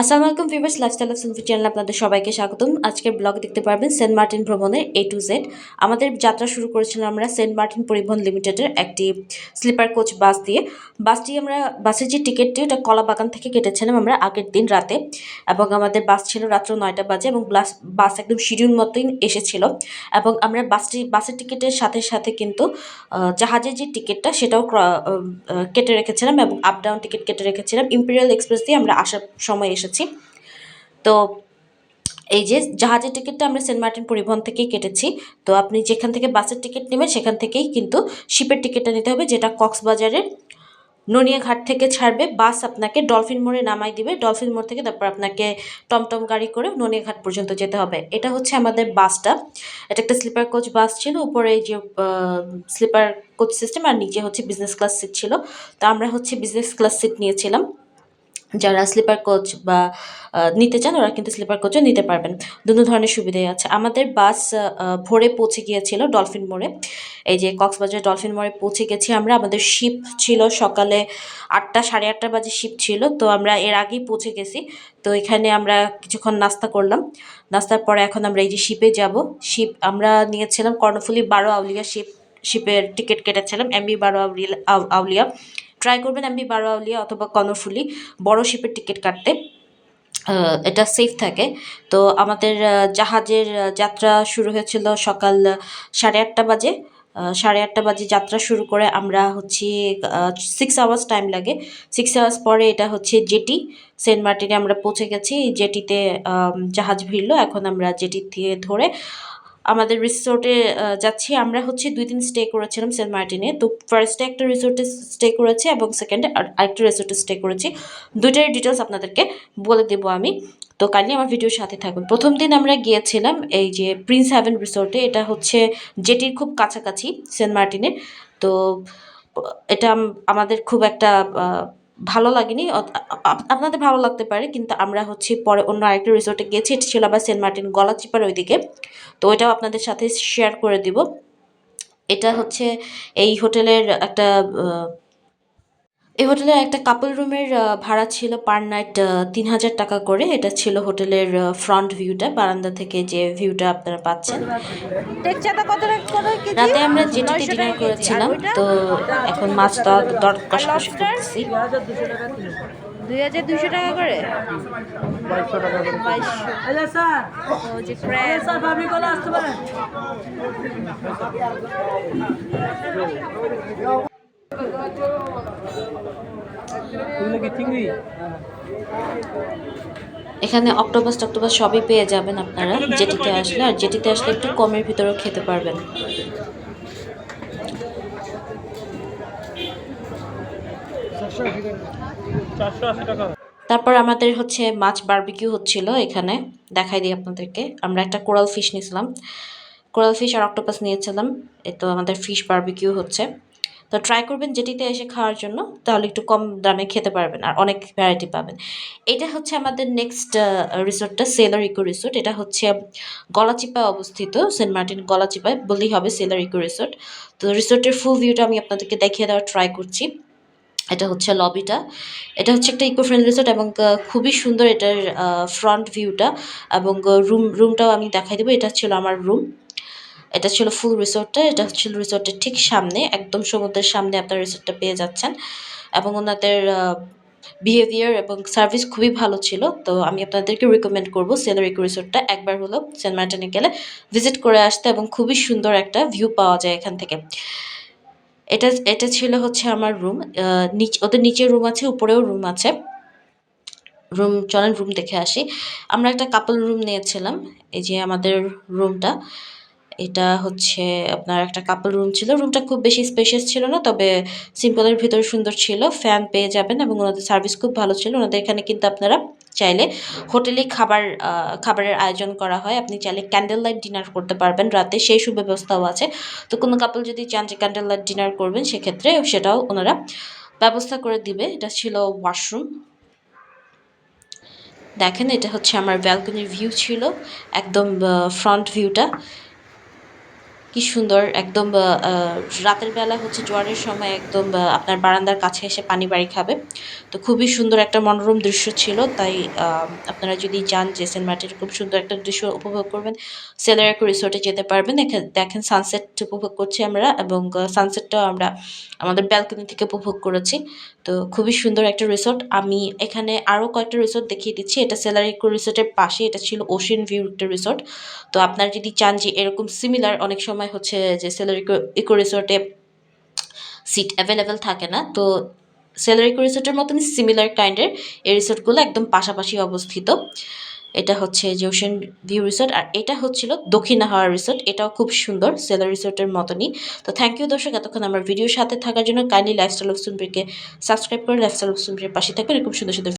আসসালামু আলাইকুম viewers lifestyle of সুলফি channel আপনাদের সবাইকে স্বাগতম। আজকের ব্লগ দেখতে পারবেন সেন্ট মার্টিন ভ্রমণের এ টু জেড আমাদের যাত্রা শুরু করেছিলাম আমরা সেন্ট মার্টিন পরিবহন লিমিটেডের একটি স্লিপার কোচ বাস দিয়ে। বাসটি আমরা, বাসের যে টিকিটটি ওটা কলা বাগান থেকে কেটেছিলাম আমরা আগের দিন রাতে। এবং আমাদের বাস ছিল রাত্র নয়টা বাজে এবং বাস বাস একদম শিডিউল মতোই এসেছিল। এবং আমরা বাসটি, বাসের টিকিটের সাথে সাথে কিন্তু জাহাজের যে টিকিটটা, সেটাও কেটে রেখেছিলাম এবং আপ ডাউন টিকিট কেটে রেখেছিলাম। ইম্পেরিয়াল এক্সপ্রেস দিয়ে আমরা আসার সময় এসেছি। তো এই যে জাহাজের টিকিটটা আমরা সেন্ট মার্টিন পরিবহন থেকেই কেটেছি, তো আপনি যেখান থেকে বাসের টিকিট নেবেন সেখান থেকেই কিন্তু শিপের টিকিটটা নিতে হবে, যেটা কক্সবাজারের ননিয়াঘাট থেকে ছাড়বে, বাস আপনাকে ডলফিন মোড়ে নামাই দিবে, ডলফিন মোড় থেকে তারপর আপনাকে টমটম গাড়ি করে ননিয়াঘাট পর্যন্ত যেতে হবে। এটা হচ্ছে আমাদের বাসটা, এটা একটা স্লিপার কোচ বাস ছিল, উপরে যে স্লিপার কোচ সিস্টেম আর নিচে হচ্ছে বিজনেস ক্লাস সিট ছিল, তো আমরা হচ্ছে বিজনেস ক্লাস সিট নিয়েছিলাম। যারা স্লিপার কোচ বা নিতে চান, ওরা কিন্তু স্লিপার কোচও নিতে পারবেন। দুটো ধরনের সুবিধাই আছে। আমাদের বাস ভোরে পৌঁছে গিয়েছিল ডলফিন মোড়ে। এই যে কক্সবাজার ডলফিন মোড়ে পৌঁছে গেছি আমরা। আমাদের শিপ ছিল সকালে আটটা, সাড়ে আটটা বাজে শিপ ছিল। তো আমরা এর আগেই পৌঁছে গেছি। তো এখানে আমরা কিছুক্ষণ নাস্তা করলাম। নাস্তার পরে এখন আমরা এই যে শিপে যাব। শিপ আমরা নিয়েছিলাম কর্ণফুলি বারো আউলিয়া শিপ শিপের টিকিট কেটেছিলাম। এমবি বারো আউলিয়া। ট্রাই করবেন এমবি বারাউলিয়া অথবা কর্ণফুলি। বড় শিপের টিকিট কাটতে। এটা সেফ থাকে। তো আমাদের জাহাজের যাত্রা শুরু হয়েছিল সকাল সাড়ে আটটা বাজে। সাড়ে আটটা বাজে যাত্রা শুরু করে আমরা হচ্ছে সিক্স আওয়ার্স টাইম লাগে। সিক্স আওয়ার্স পরে এটা হচ্ছে জেটি সেন্ট মার্টিনে আমরা পৌঁছে গেছি। জেটিতে জাহাজ ভিড়লো। এখন আমরা জেটি দিয়ে ধরে আমাদের রিসোর্টে যাচ্ছি। আমরা হচ্ছে দুই দিন স্টে করেছিলাম সেন্ট মার্টিনে তো ফার্স্টে একটা রিসোর্টে স্টে করেছি এবং সেকেন্ডে আরেকটা রিসোর্টে স্টে করেছি। দুইটার ডিটেলস আপনাদেরকে বলে দেবো আমি। তো কালই আমার ভিডিওর সাথে থাকুন। প্রথম দিন আমরা গিয়েছিলাম এই যে প্রিন্স হ্যাভেন রিসোর্টে এটা হচ্ছে জেটির খুব কাছাকাছি সেন্ট মার্টিনের তো এটা আমাদের খুব একটা ভালো লাগেনি। আপনাদের ভালো লাগতে পারে, কিন্তু আমরা হচ্ছে পরে অন্য আরেকটা রিসোর্টে গেছি এটা ছিল আবার সেন্ট মার্টিন গলাচিপার ওইদিকে। তো ওইটাও আপনাদের সাথে শেয়ার করে দিব। এটা হচ্ছে এই হোটেলের একটা এই হোটেলে একটা কাপল রুমের ভাড়া ছিল পার নাইট তিন হাজার টাকা করে। এটা ছিল হোটেলের ফ্রন্ট ভিউটা বারান্দা থেকে যে ভিউটা আপনারা পাচ্ছেন। রাতে আমরা যেটিতে ডিনার করেছিলাম তো এখন মাছ দর দর কষাকষি করতেছি দুই হাজার দুশো টাকা করে? বাইশশো এখানে অক্টোপাস টক্টোপাস সবই পেয়ে যাবেন আপনারা যেটিতে আসলে আর যেটিতে আসলে একটু কমের ভিতরেও খেতে পারবেন। তারপর আমাদের হচ্ছে মাছ বারবিকিউ হচ্ছিল এখানে দেখাই দিই আপনাদেরকে। আমরা একটা কোরাল ফিশ নিয়েছিলাম। কোরাল ফিশ আর অক্টোপাস নিয়েছিলাম এ তো আমাদের ফিশ বারবিকিউ হচ্ছে। তো ট্রাই করবেন যেটিতে এসে খাওয়ার জন্য, তাহলে একটু কম দামে খেতে পারবেন আর অনেক ভ্যারাইটি পাবেন। এটা হচ্ছে আমাদের নেক্সট রিসোর্টটা সেলার ইকো রিসোর্ট এটা হচ্ছে গলাচিপায় অবস্থিত সেন্ট মার্টিন গলাচিপায় বললেই হবে সেলার ইকো রিসোর্ট তো রিসোর্টের ফুল ভিউটা আমি আপনাদেরকে দেখিয়ে দেওয়ার ট্রাই করছি। এটা হচ্ছে লবিটা এটা হচ্ছে একটা ইকো ফ্রেন্ডলি রিসোর্ট এবং খুবই সুন্দর এটার ফ্রন্ট ভিউটা এবং রুম রুমটাও আমি দেখাই দেবো। এটা ছিল আমার রুম এটা ছিল ফুল রিসোর্টটা এটা ছিল রিসোর্টের ঠিক সামনে, একদম সমুদ্রের সামনে আপনার রিসোর্টটা পেয়ে যাচ্ছেন। এবং ওনাদের বিহেভিয়ার এবং সার্ভিস খুবই ভালো ছিল। তো আমি আপনাদেরকে রিকমেন্ড করব সেলার ইকো রিসোর্টটা একবার হলো সেন্ট মার্টিনে গেলে ভিজিট করে আসতে এবং খুবই সুন্দর একটা ভিউ পাওয়া যায় এখান থেকে। এটা এটা ছিল হচ্ছে আমার রুম নিচ, ওদের নিচে রুম আছে, উপরেও রুম আছে। রুম চলেন রুম দেখে আসি। আমরা একটা কাপল রুম নিয়েছিলাম, এই যে আমাদের রুমটা এটা হচ্ছে আপনার একটা কাপল রুম ছিল। রুমটা খুব বেশি স্পেশিয়াস ছিল না, তবে সিম্পলের ভিতরে সুন্দর ছিল। ফ্যান পেয়ে যাবেন এবং ওনাদের সার্ভিস খুব ভালো ছিল। ওনাদের এখানে কিন্তু আপনারা চাইলে হোটেলে খাবার খাবারের আয়োজন করা হয়। আপনি চাইলে ক্যান্ডেল লাইট ডিনার করতে পারবেন। রাতে সেই সুব্যবস্থাও আছে। তো কোনো কাপল যদি চান যে ক্যান্ডেল লাইট ডিনার করবেন, সেক্ষেত্রে সেটাও ওনারা ব্যবস্থা করে দিবে। এটা ছিল ওয়াশরুম দেখেন, এটা হচ্ছে আমার ব্যালকনির ভিউ ছিল। একদম ফ্রন্ট ভিউটা কি সুন্দর, একদম রাতের বেলা হচ্ছে জোয়ারের সময় একদম আপনার বারান্দার কাছে এসে পানি বাড়ি খাবে। তো খুবই সুন্দর একটা মনোরম দৃশ্য ছিল, তাই আপনারা যদি যান যে সেন্ট মার্টিন, খুব সুন্দর একটা দৃশ্য উপভোগ করবেন। সেলারাকো রিসোর্টে যেতে পারবেন দেখেন সানসেট উপভোগ করছি আমরা এবং সানসেটটাও আমরা আমাদের ব্যালকনি থেকে উপভোগ করেছি। তো খুবই সুন্দর একটা রিসোর্ট। আমি এখানে আরও কয়েকটা রিসোর্ট দেখিয়ে দিচ্ছি। এটা সেলারিকো রিসোর্টের পাশে, এটা ছিল ওশেন ভিউ একটা রিসোর্ট। তো আপনারা যদি চান যে এরকম সিমিলার অনেক সময় হচ্ছে যে সেলারিকো ইকো রিসোর্টে সিট অ্যাভেলেবেল থাকে না, তো সেলারিকো রিসোর্টের মতনই সিমিলার কাইন্ডের এই রিসোর্টগুলো একদম পাশাপাশি অবস্থিত। এটা হচ্ছে যে ওশেন ভিউ রিসোর্ট আর এটা হচ্ছিল দক্ষিণ হাওয়া রিসোর্ট এটাও খুব সুন্দর সেলার রিসোর্টের মতনই। তো থ্যাংক ইউ দর্শক, এতক্ষণ আমার ভিডিওর সাথে থাকার জন্য কাইন্ডলি লাইফস্টাইল অফ সুনপ্রিকে সাবস্ক্রাইব করে লাইফস্টাইল অফ সুনপ্রির পাশে থাকবেন, এরকম সুন্দর সুন্দর